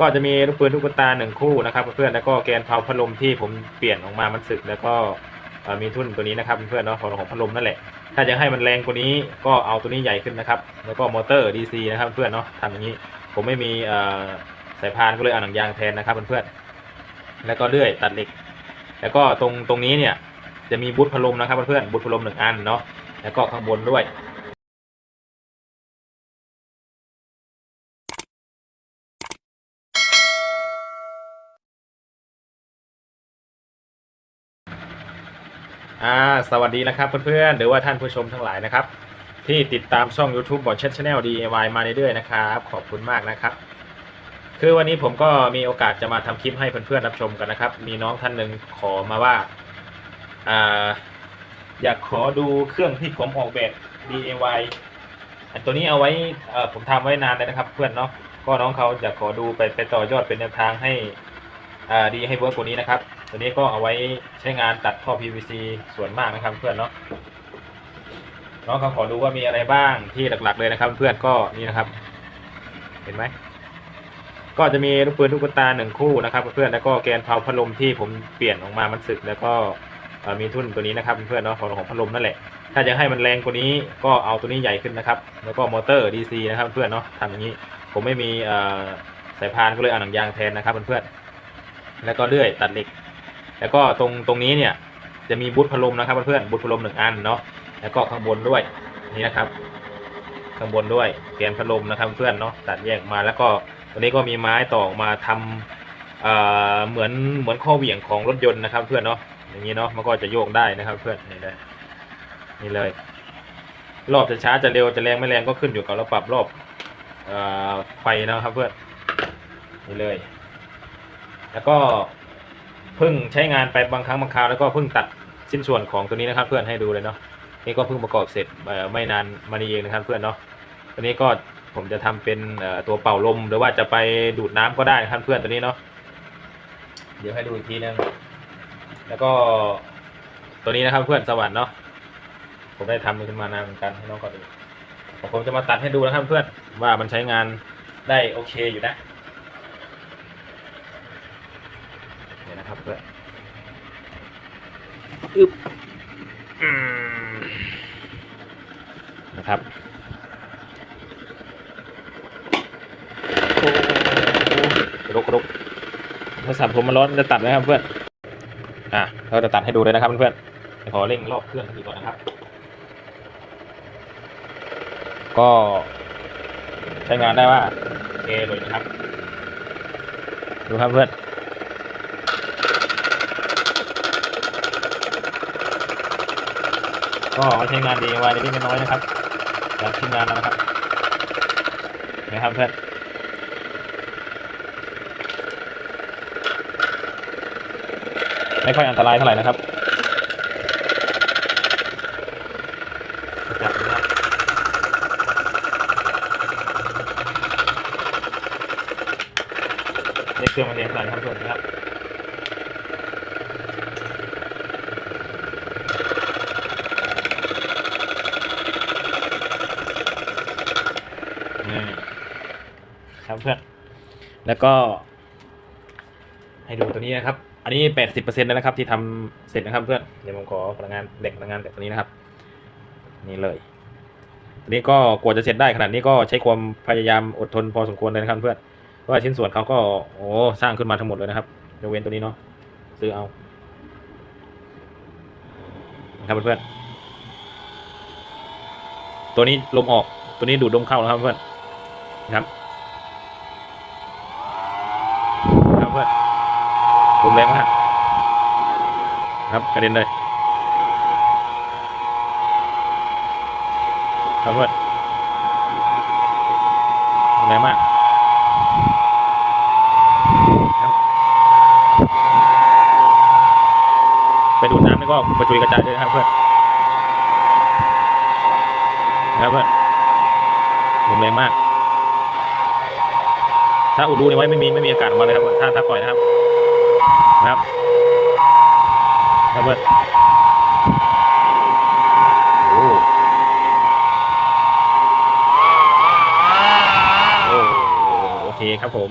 ก็จะมีลูกปืนลูกตาหนึ่งคู่นะครับเพื่อนๆแล้วก็แกนเผาพัดลมที่ผมเปลี่ยนออกมามันสึกแล้วก็มีทุ่นตัวนี้นะครับเพื่อนๆเนาะของของพัดลมนั่นแหละ ถ้าจะให้มันแรงกว่านี้ก็เอาตัวนี้ใหญ่ขึ้นนะครับ แล้วก็มอเตอร์ DC นะครับเพื่อนๆเนาะทำอย่างนี้ผมไม่มีสายพานก็เลยเอาหนังยางแทนนะครับเพื่อนๆแล้วก็เลื่อยตัดเหล็ก แล้วก็ตรงตรงนี้เนี่ยจะมีบูทพัดลมนะครับเพื่อนๆบูทพัดลมหนึ่งอันเนาะแล้วก็ข้างบนด้วย อ่าสวัสดีนะครับเพื่อนๆ หรือว่าท่านผู้ชมทั้งหลายนะครับ ที่ติดตามช่อง YouTube บอ c เช t Channel DIY มาเรื่อยๆนะครับ ขอบคุณมากนะครับ คือวันนี้ผมก็มีโอกาสจะมาทำคลิปให้เพื่อนๆรับชมกันนะครับ มีน้องท่านหนึ่งขอมาว่าอ่าอยากขอดูเครื่องที่ผมออกแบบ DIY อันตัวนี้เอาไว้ผมทำไว้นานเลยนะครับ เพื่อนเนาะก็น้องเขาอยากขอดูไปไปต่อยอดเป็นแนวทางให้อ่าดีให้เวิร์กกว่านี้นะครับ ตัวนี้ก็เอาไว้ใช้งานตัดท่อ PVC ส่วนมากนะครับเพื่อนเนาะน้องเขาขอดูว่ามีอะไรบ้างที่หลักๆเลยนะครับเพื่อนก็นี่นะครับ เห็นไหมก็จะมีลูกปืนลูกตาหนึ่งคู่นะครับเพื่อนแล้วก็แกนเผาพัดลมที่ผมเปลี่ยนออกมามันสึกแล้วก็มีทุ่นตัวนี้นะครับเพื่อนเนาะของของพัดลมนั่นแหละ ถ้าจะให้มันแรงกว่านี้ก็เอาตัวนี้ใหญ่ขึ้นนะครับ แล้วก็มอเตอร์ DC นะครับเพื่อนเนาะทำอย่างนี้ ผมไม่มีสายพานก็เลยเอาหนังยางแทนนะครับเพื่อนๆแล้วก็เลื่อยตัดเหล็ก แล้วก็ตรงตรงนี้เนี่ยจะมีบูทพัดลมนะครับเพื่อนๆบูทพัดลมหนึ่งอันเนาะแล้วก็ข้างบนด้วยนี่นะครับ ข้างบนด้วยแกนพัดลมนะครับเพื่อนเนาะตัดแยกมาแล้วก็ตัวนี้ก็มีไม้ต่อกมาทำเอ่อเหมือนเหมือนข้อเหวี่ยงของรถยนต์นะครับ เพื่อนเนาะอย่างนี้เนาะมันก็จะโยกได้นะครับ เพื่อนนี่เลยนี่เลย รอบจะช้าจะเร็วจะแรงไม่แรงก็ขึ้นอยู่กับเราปรับรอบเอ่อไฟนะครับเพื่อนนี่เลย แล้วก็ เพิ่งใช้งานไปบางครั้งบางคราวแล้วก็เพิ่งตัดชิ้นส่วนของตัวนี้นะครับ เพื่อนให้ดูเลยเนาะนี่ก็เพิ่งประกอบเสร็จไม่นานมานี้เองนะครับเพื่อนเนาะตัวนี้ก็ผมจะทำเป็นตัวเป่าลมหรือว่าจะไปดูดน้ำก็ได้นะครับเพื่อนตัวนี้เนาะเดี๋ยวให้ดูอีกทีนึงแล้วก็ตัวนี้นะครับเพื่อนสวรรค์เนาะผมได้ทำมันขึ้นมานานเหมือนกันให้น้องก็ดูผมจะมาตัดให้ดูนะครับเพื่อนว่ามันใช้งานได้โอเคอยู่นะ นี่ยนะครับเพื่อนอึบอืมนะครับโอ้กระดกกระดกโทรศัพท์ผมมันร้อนจะตัดไหมครับเพื่อนอะเราจะตัดให้ดูเลยนะครับเพื่อนๆเดี๋ยวขอเร่งรอบเครื่องดูก่อนนะครับ ก็ใช้งานได้ว่าโอเคเลยนะครับ ดูครับเพื่อน ก็ใช้งานดีไว้ในที่ไม่น้อยนะครับแล้วทีมงานแล้วนะครับนะครับเพื่อนไม่ค่อยอันตรายเท่าไหร่นะครับจับนะครับนี่เครื่องมันเรียนใส่ครับเพื่อนนะครับ นี่ครับ เพื่อน แล้วก็ให้ดูตัวนี้นะครับ อันนี้แปดสิบเปอร์เซ็นต์แล้วนะครับ ที่ทำเสร็จนะครับเพื่อน เดี๋ยวผมขอพลังงานเด็กพลังงานจากตัวนี้นะครับ นี่เลยอันนี้ก็กว่าจะเสร็จได้ขนาดนี้ก็ใช้ความพยายามอดทนพอสมควรเลยนะครับเพื่อน เพราะว่าชิ้นส่วนเขาก็โอ้สร้างขึ้นมาทั้งหมดเลยนะครับยกเว้นตัวนี้เนาะซื้อเอานะครับเพื่อนตัวนี้ลมออกตัวนี้ดูดลมเข้านะครับเพื่อนนะครับครับเพื่อน ลมแรงมาก ครับกระเด็นเลยครับเพื่อนลมแรงมากครับไปดูน้ำนี่ก็กระจุยกระจายเลยนะครับเพื่อนนะครับเพื่อนลมแรงมาก ถ้าอุดรูนี่ไว้ไม่มีไม่มีอากาศออกมาเลยครับถ้าถ้าปล่อยนะครับ นะครับครับเพื่อนโอ้โอ้โอเคครับผม